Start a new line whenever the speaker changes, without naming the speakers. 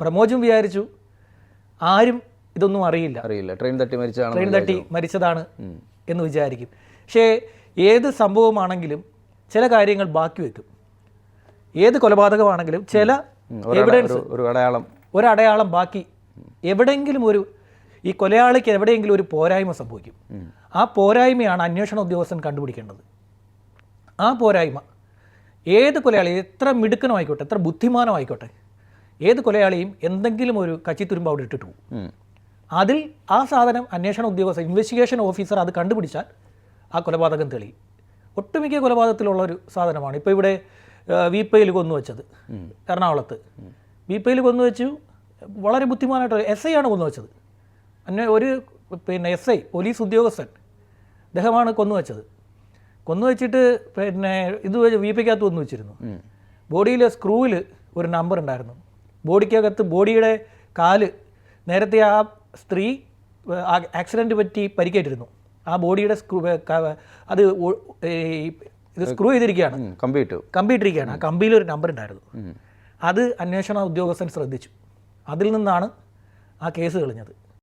പ്രമോജും വിചാരിച്ചു. ആരും ഇതൊന്നും അറിയില്ല.
അറിയില്ല. ട്രെയിൻ തട്ടി മരിച്ചതാണ്
ട്രെയിൻ തട്ടി മരിച്ചതാണ് എന്ന് വിചാരിക്കും. പക്ഷേ ഏത് സംഭവമാണെങ്കിലും ചില കാര്യങ്ങൾ ബാക്കി വെക്കും. ഏത് കൊലപാതകമാണെങ്കിലും ചില എവിഡൻസ്
ഒരു അടയാളം.
ഒരടയാളം ബാക്കി. എവിടെയെങ്കിലും ഒരു ഈ കൊലയാളിക്ക് എവിടെയെങ്കിലും ഒരു പോരായ്മ സംഭവിക്കും. ആ പോരായ്മയാണ് അന്വേഷണ ഉദ്യോഗസ്ഥൻ കണ്ടുപിടിക്കേണ്ടത്. ആ പോരായ്മ ഏത് കൊലയാളി എത്ര മിടുക്കനമായിക്കോട്ടെ എത്ര ബുദ്ധിമാനമായിക്കോട്ടെ ഏത് കൊലയാളിയും എന്തെങ്കിലും ഒരു കച്ചിത്തുരുമ്പ് അവിടെ ഇട്ടിട്ട് പോകും. അതിൽ ആ സാധനം അന്വേഷണ ഉദ്യോഗസ്ഥ ഇൻവെസ്റ്റിഗേഷൻ ഓഫീസർ അത് കണ്ടുപിടിച്ചാൽ ആ കൊലപാതകം തെളിയും. ഒട്ടുമിക്ക കൊലപാതകത്തിലുള്ള ഒരു സാധനമാണ്. ഇപ്പോൾ ഇവിടെ വീപ്പയിൽ കൊന്നു വെച്ചത് എറണാകുളത്ത്. വീപ്പയിൽ കൊന്നു വെച്ചു വളരെ ബുദ്ധിമാനായിട്ട് എസ് ഐ ആണ് കൊന്നു വെച്ചത്. അന്വേ ഒരു പിന്നെ എസ് ഐ പോലീസ് ഉദ്യോഗസ്ഥൻ അദ്ദേഹമാണ് കൊന്നു വെച്ചത്. കൊന്നു വെച്ചിട്ട് പിന്നെ ഇത് വീപ്പയ്ക്കകത്ത് കൊന്നു വെച്ചിരുന്നു. ബോഡിയിലെ സ്ക്രൂവിൽ ഒരു നമ്പർ ഉണ്ടായിരുന്നു. ബോഡിക്കകത്ത് ബോഡിയുടെ കാൽ നേരത്തെ ആ സ്ത്രീ ആക്സിഡന്റ് പറ്റി പരിക്കേറ്റിരുന്നു. ആ ബോഡിയുടെ സ്ക്രൂ അത് ഇത് സ്ക്രൂ ചെയ്തിരിക്കുകയാണ്.
കമ്പ്യൂട്ടർ കമ്പി ഇട്ടു
കമ്പി ഇട്ടിരിക്കുകയാണ് ആ കമ്പിയിൽ ഒരു നമ്പർ ഉണ്ടായിരുന്നു. അത് അന്വേഷണ ഉദ്യോഗസ്ഥൻ ശ്രദ്ധിച്ചു. അതിൽ നിന്നാണ് ആ കേസ് തെളിഞ്ഞത്.